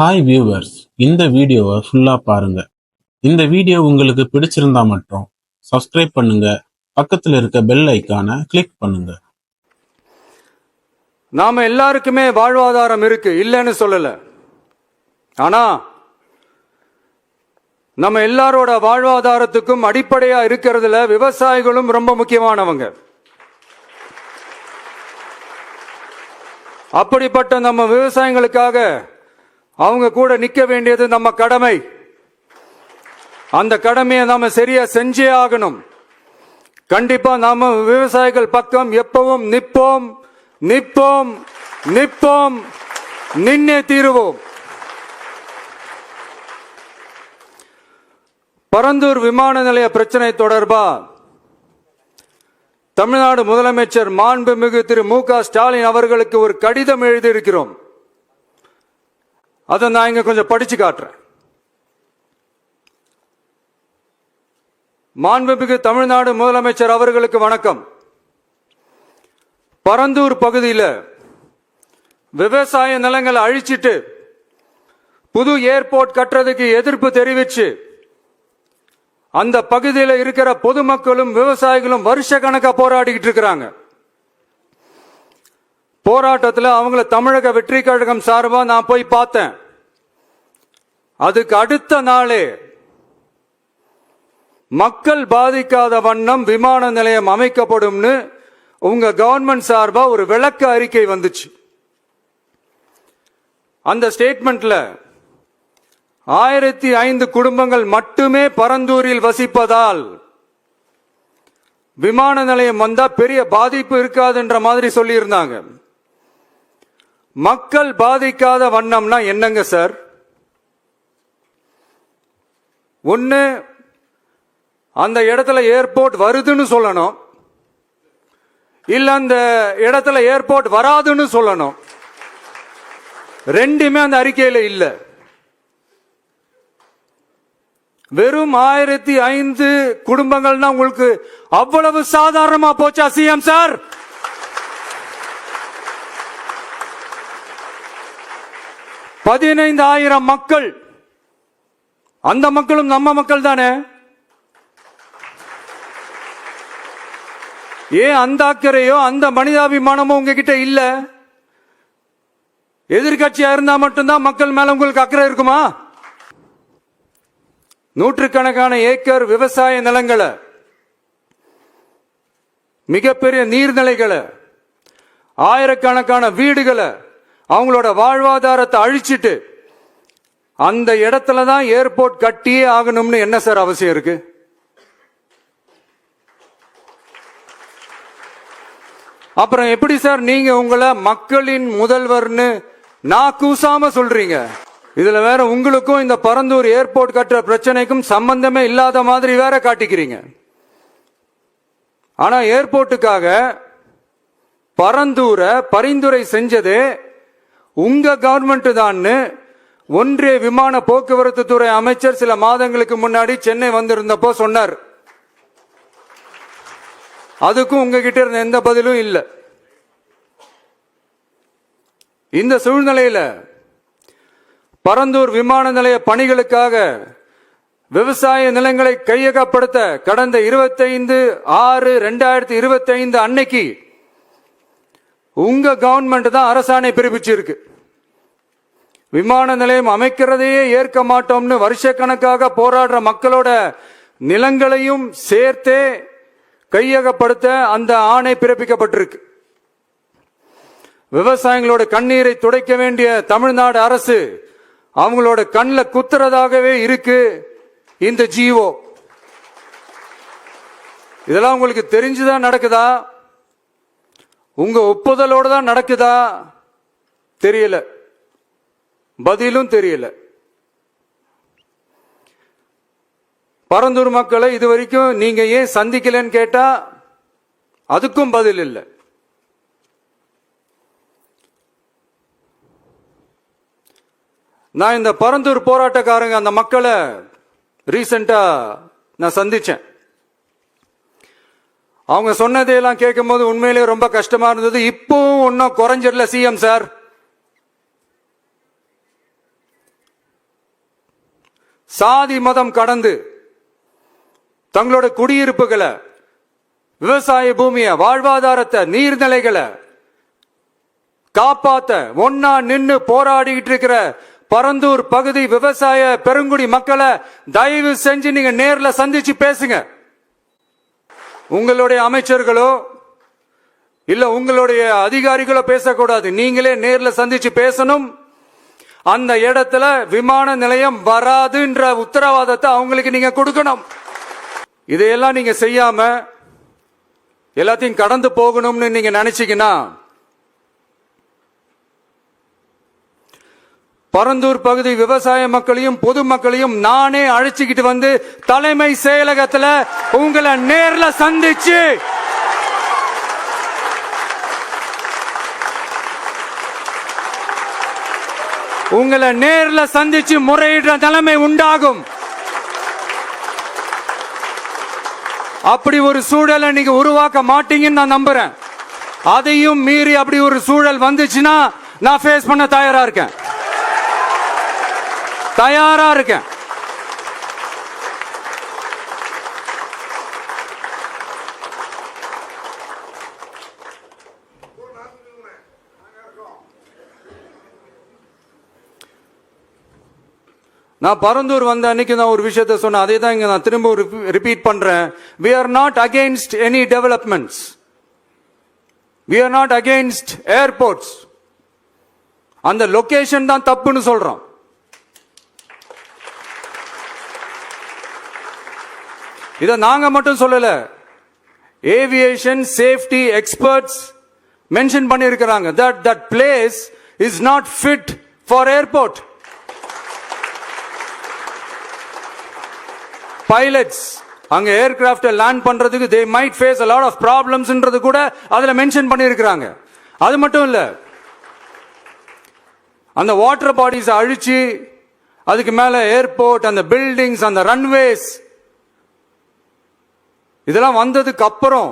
Hi viewers இந்த வீடியோவை ஃபுல்லாக பாருங்க. இந்த வீடியோ உங்களுக்கு பிடிச்சிருந்தா மட்டும் சப்ஸ்கிரைப் பண்ணுங்க. பக்கத்தில் இருக்க பெல் ஐக்கானை கிளிக் பண்ணுங்க. நாம எல்லாருக்குமே வாழ்வாதாரம் இருக்கு இல்லைன்னு சொல்லல. ஆனா நம்ம எல்லாரோட வாழ்வாதாரத்துக்கும் அடிப்படையா இருக்கிறதுல விவசாயிகளும் ரொம்ப முக்கியமானவங்க. அப்படிப்பட்ட நம்ம விவசாயிகளுக்காக அவங்க கூட நிக்க வேண்டியது நம்ம கடமை. அந்த கடமையை நாம சரியா செஞ்சே ஆகணும். கண்டிப்பா நாம விவசாயிகள் பக்கம் எப்பவும் நிற்போம் நிற்போம் நிற்போம் நின்னே தீருவோம். பரந்தூர் விமான நிலைய பிரச்சனை தொடர்பா? தமிழ்நாடு முதலமைச்சர் மாண்புமிகு திரு மு க ஸ்டாலின் அவர்களுக்கு ஒரு கடிதம் எழுதியிருக்கிறோம். அதை நான் இங்க கொஞ்சம் படிச்சு காட்டுறேன். மாண்புமிகு தமிழ்நாடு முதலமைச்சர் அவர்களுக்கு வணக்கம். பரந்தூர் பகுதியில் விவசாய நிலங்களை அழிச்சிட்டு புது ஏர்போர்ட் கட்டுறதுக்கு எதிர்ப்பு தெரிவிச்சு அந்த பகுதியில் இருக்கிற பொதுமக்களும் விவசாயிகளும் வருஷ கணக்காக போராடிக்கிட்டு இருக்கிறாங்க. போராட்டத்தில் அவங்கள தமிழக வெற்றி கழகம் சார்பாக நான் போய் பார்த்தேன். அதுக்கு அடுத்த நாளே மக்கள் பாதிக்காத வண்ணம் விமான நிலையம் அமைக்கப்படும்னு உங்க கவர்மெண்ட் சார்பா ஒரு விளக்க அறிக்கை வந்துச்சு. அந்த ஸ்டேட்மெண்ட்ல ஆயிரத்தி ஐந்து குடும்பங்கள் மட்டுமே பரந்தூரில் வசிப்பதால் விமான நிலையம் வந்தா பெரிய பாதிப்பு இருக்காதுன்ற மாதிரி சொல்லியிருந்தாங்க. மக்கள் பாதிக்காத வண்ணம்னா என்னங்க சார்? ஒன்று அந்த இடத்துல ஏர்போர்ட் வருதுன்னு சொல்லணும். இல்ல அந்த இடத்துல ஏர்போர்ட் வராதுன்னு சொல்லணும். ரெண்டுமே அந்த அறிக்கையில் இல்லை. வெறும் ஆயிரத்தி ஐந்து குடும்பங்கள்னா உங்களுக்கு அவ்வளவு சாதாரணமா போச்சா சிஎம் சார்? பதினைந்து ஆயிரம் மக்கள். அந்த மக்களும் நம்ம மக்கள் தானே? ஏன் அந்த அக்கறையோ அந்த மனிதாபிமானமோ உங்ககிட்ட இல்ல? எதிர்கட்சியா இருந்தா மட்டும்தான் மக்கள் மேல உங்களுக்கு அக்கறை இருக்குமா? நூற்றுக்கணக்கான ஏக்கர் விவசாய நிலங்களை மிகப்பெரிய நீர்நிலைகளை ஆயிரக்கணக்கான வீடுகளை அவங்களோட வாழ்வாதாரத்தை அழிச்சிட்டு அந்த இடத்துல தான் ஏர்போர்ட் கட்டியே ஆகணும்னு என்ன சார் அவசியம் இருக்கு? அப்புறம் எப்படி சார் நீங்க உங்களை மக்களின் முதல்வர்னு நான் கூசாம சொல்றீங்க? இதுல வேற உங்களுக்கும் இந்த பரந்தூர் ஏர்போர்ட் கட்டுற பிரச்சனைக்கும் சம்பந்தமே இல்லாத மாதிரி வேற காட்டிக்கிறீங்க. ஆனா ஏர்போர்ட்டுக்காக பரந்தூரை பரிந்துரை செஞ்சது உங்க கவர்மெண்ட் தான் ஒன்றிய விமான போக்குவரத்து துறை அமைச்சர் சில மாதங்களுக்கு முன்னாடி சென்னை வந்திருந்தப்போ சொன்னார். அதுக்கும் உங்ககிட்ட இருந்த எந்த பதிலும் இல்லை. இந்த சூழ்நிலையில பரந்தூர் விமான நிலைய பணிகளுக்காக விவசாய நிலங்களை கையகப்படுத்த கடந்த இருபத்தைந்து ஆறு ரெண்டாயிரத்தி இருபத்தைந்து அன்னைக்கு உங்க கவர்மெண்ட் தான் அரசாணை பிறப்பிச்சிருக்கு விமான நிலையம் அமைக்கிறதையே ஏற்க மாட்டோம்னு வருஷக்கணக்காக போராடுற மக்களோட நிலங்களையும் சேர்த்தே கையகப்படுத்த அந்த ஆணை பிறப்பிக்கப்பட்டிருக்கு. விவசாயிகளோட கண்ணீரை துடைக்க வேண்டிய தமிழ்நாடு அரசு அவங்களோட கண்ணில் குத்துறதாகவே இருக்கு இந்த ஜீவோ. இதெல்லாம் உங்களுக்கு தெரிஞ்சுதான் நடக்குதா? உங்க ஒப்புதலோடு தான் நடக்குதா? தெரியல. பதிலும் தெரியல. பரந்தூர் மக்களை இது வரைக்கும் நீங்க ஏன் சந்திக்கலன்னு கேட்டா அதுக்கும் பதில் இல்லை. நான் இந்த பரந்தூர் போராட்டக்காரங்க அந்த மக்களை ரீசெண்டா நான் சந்திச்சேன். அவங்க சொன்னதையெல்லாம் கேட்கும்போது உண்மையிலேயே ரொம்ப கஷ்டமா இருந்தது. இப்பவும் ஒன்றும் குறைஞ்சிடல சிஎம் சார். சாதி மதம் கடந்து தங்களோட குடியிருப்புகளை விவசாய பூமியை வாழ்வாதாரத்தை நீர்நிலைகளை காப்பாத்த ஒன்னா நின்று போராடிக்கிட்டு இருக்கிற பரந்தூர் பகுதி விவசாய பெருங்குடி மக்களை தயவு செஞ்சு நீங்க நேர்ல சந்திச்சு பேசுங்க. உங்களுடைய அமைச்சர்களோ இல்ல உங்களுடைய அதிகாரிகளோ பேசக்கூடாது. நீங்களே நேரில் சந்திச்சு பேசணும். அந்த இடத்துல விமான நிலையம் வராதுன்ற உத்தரவாதத்தை அவங்களுக்கு நீங்க கொடுக்கணும். இதையெல்லாம் நீங்க செய்யாம எல்லாத்தையும் கடந்து போகணும்னு நீங்க நினைச்சீங்கன்னா பரந்தூர் பகுதி விவசாய மக்களையும் பொதுமக்களையும் நானே அழைச்சிக்கிட்டு வந்து தலைமை செயலகத்தில் உங்களை நேர்ல சந்திச்சு உங்களை நேர்ல சந்திச்சு முறையிடுற தலைமை உண்டாகும். அப்படி ஒரு சூழலை நீங்க உருவாக்க மாட்டீங்கன்னு நான் நம்புறேன். அதையும் மீறி அப்படி ஒரு சூழல் வந்துச்சுன்னா நான் ஃபேஸ் பண்ண தயாரா இருக்கேன். தயாரா இருக்கேன். நான் பரந்தூர் வந்த அன்னைக்கு நான் ஒரு விஷயத்த சொன்னேன். அதே தான் இங்க நான் திரும்ப ரிப்பீட் பண்றேன். We are not against any developments we are not against airports அந்த லொகேஷன் தான் தப்புன்னு சொல்றோம். இதை நாங்கள் மட்டும் சொல்லலை. ஏவியேஷன் சேஃப்டி எக்ஸ்பர்ட்ஸ் மென்ஷன் பண்ணியிருக்கிறாங்க that that place is not fit for airport pilots அங்க ஏர்கிராஃப்ட் லேண்ட் பண்றதுக்கு they might face a lot of ப்ராப்ளம்ஸ்ன்றது கூட அதுல மென்ஷன் பண்ணியிருக்கிறாங்க அது மட்டும் இல்ல அந்த வாட்டர் பாடிஸ் அழிச்சு அதுக்கு மேல ஏர்போர்ட் அந்த பில்டிங்ஸ் அந்த ரன்வேஸ் இதெல்லாம் வந்ததுக்கு அப்புறம்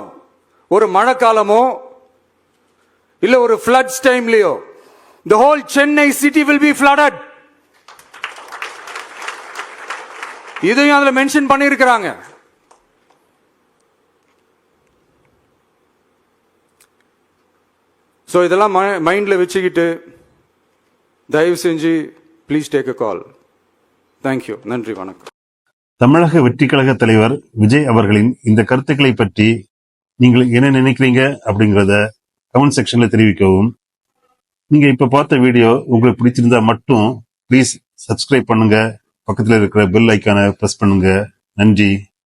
ஒரு மழைக்காலமோ இல்ல ஒரு floods டைம்லயோ the whole Chennai city will be flooded இதையும் அதில் மென்ஷன் பண்ணியிருக்கிறாங்க. ஸோ இதெல்லாம் மைண்டில் வச்சுக்கிட்டு தயவு செஞ்சு please take a call thank you நன்றி வணக்கம். தமிழக வெற்றி கழக தலைவர் விஜய் அவர்களின் இந்த கருத்துக்களை பற்றி நீங்கள் என்ன நினைக்கிறீங்க அப்படிங்கிறத கமெண்ட் செக்ஷன்ல தெரிவிக்கவும். நீங்க இப்ப பார்த்த வீடியோ உங்களுக்கு பிடிச்சிருந்தா மட்டும் ப்ளீஸ் சப்ஸ்கிரைப் பண்ணுங்க. பக்கத்தில் இருக்கிற பெல் ஐக்கானை ப்ரெஸ் பண்ணுங்க. நன்றி.